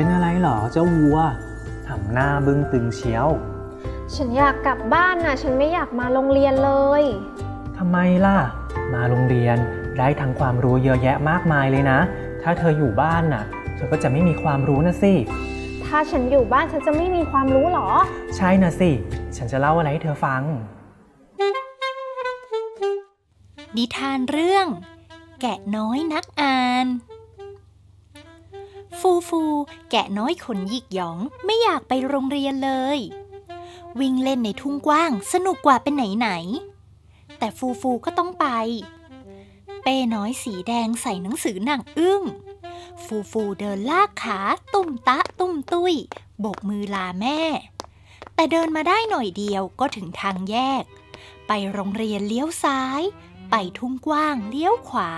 เป็นอะไรเหรอเจ้าวัวทำหน้าบึ้งตึงเชียว ฉันอยากกลับบ้านนะฉันไม่อยากมาโรงเรียนเลย ทำไมล่ะ มาโรงเรียนได้ทั้งความรู้เยอะแยะมากมายเลยนะ ถ้าเธออยู่บ้านน่ะ เธอก็จะไม่มีความรู้นะสิ ถ้าฉันอยู่บ้านฉันจะไม่มีความรู้หรอ ใช่นะสิ ฉันจะเล่าอะไรให้เธอฟัง นิทานเรื่อง แกะน้อยนักอ่าน ฟูฟูแกะน้อยขนหยิกหยองไม่อยากไปโรงเรียนเลย วิ่งเล่นในทุ่งกว้างสนุกกว่าเป็นไหนไหน แต่ฟูฟูก็ต้องไป เป้น้อยสีแดงใส่หนังสือหนังอึ้ง ฟูฟูเดินลากขาตุ้มตะตุ้มตุ้ยโบกมือลาแม่ แต่เดินมาได้หน่อยเดียวก็ถึงทางแยก ไปโรงเรียนเลี้ยวซ้าย ไปทุ่งกว้างเลี้ยวขวา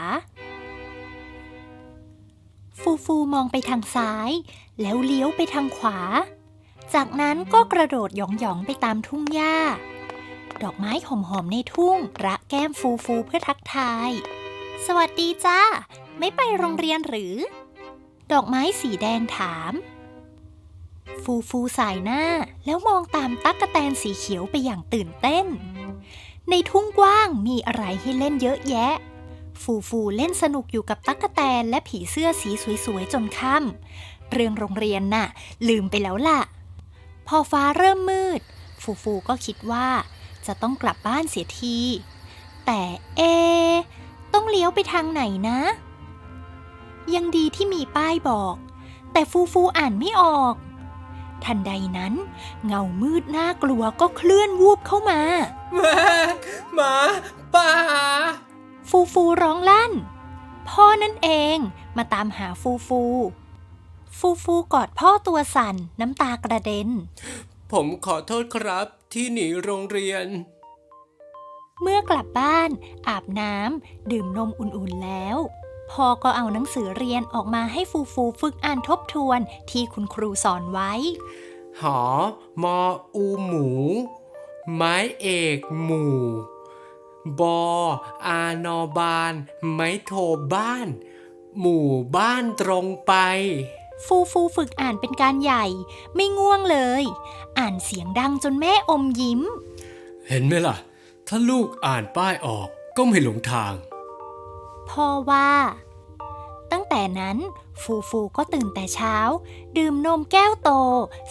ฟูฟูมองไปทางซ้าย แล้วเลี้ยวไปทางขวา จากนั้นก็กระโดดหยองๆไปตามทุ่งหญ้า ดอกไม้หอมๆในทุ่งระแก้มฟูฟูเพื่อทักทาย สวัสดีจ้า ไม่ไปโรงเรียนหรือ ดอกไม้สีแดงถาม ฟูฟูสายหน้าแล้วมองตามตั๊กกะแตนสีเขียวไปอย่างตื่นเต้น ในทุ่งกว้างมีอะไรให้เล่นเยอะแยะ ฟูฟูเล่นสนุกอยู่กับตั๊กแตนและผีเสื้อสีสวยๆจนค่ำเรื่องโรงเรียนน่ะ ลืมไปแล้วล่ะ พอฟ้าเริ่มมืด ฟูฟูก็คิดว่า จะต้องกลับบ้านเสียที แต่เอ ต้องเลี้ยวไปทางไหนนะ ยังดีที่มีป้ายบอก แต่ฟูฟูอ่านไม่ออก ทันใดนั้น เงามืดน่ากลัวก็เคลื่อนวูบเข้ามา มาตามหาฟูฟู ฟูฟูกอดพ่อตัวสั่นน้ำตากระเด็น ผมขอโทษครับที่หนีโรงเรียน เมื่อกลับบ้าน อาบน้ำดื่มนมอุ่นๆแล้วพ่อก็เอาหนังสือเรียนออกมาให้ฟูฟูฝึกอ่านทบทวนที่คุณครูสอนไว้ หอ มอ อูหมู ไม้เอกหมู่ บอ อานอบาน ไม้โทบ้าน หมู่บ้านตรงไป ฟูฟูฝึกอ่านเป็นการใหญ่ ไม่ง่วงเลย อ่านเสียงดังจนแม่อมยิ้ม เห็นไหมล่ะ ถ้าลูกอ่านป้ายออกก็ไม่หลงทาง พ่อว่า ตั้งแต่นั้น ฟูฟูก็ตื่นแต่เช้า ดื่มนมแก้วโต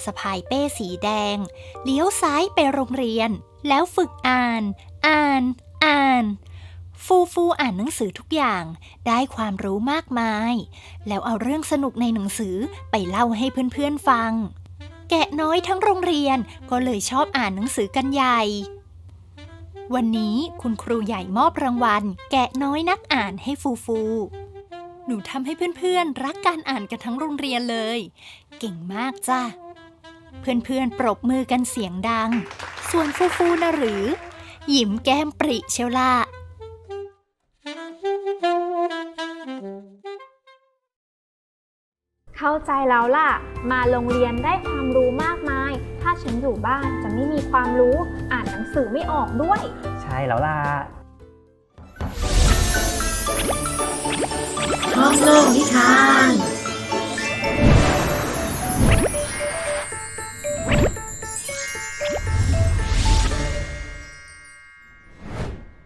สะพายเป้สีแดง เลี้ยวซ้ายไปโรงเรียน แล้วฝึกอ่าน อ่าน อ่าน ฟูฟูอ่านหนังสือทุกอย่าง ได้ความรู้มากมาย แล้วเอาเรื่องสนุกในหนังสือไปเล่าให้เพื่อนๆฟัง แกะน้อยทั้งโรงเรียนก็เลยชอบอ่านหนังสือกันใหญ่ วันนี้คุณครูใหญ่มอบรางวัล แกะน้อยนักอ่านให้ฟูฟู หนูทำให้เพื่อนๆ รักการอ่านกันทั้งโรงเรียนเลย เก่งมากจ้ะเพื่อนๆ ปรบมือกันเสียงดัง ส่วนฟูฟูนะหรือ หยิมแก้มปริเชล่ะ เข้าใจแล้วล่ะ มาโรงเรียนได้ความรู้มากมาย ถ้าฉันอยู่บ้านจะไม่มีความรู้ อ่านหนังสือไม่ออกด้วย ใช่แล้วล่ะ ห้องโลกนิทาน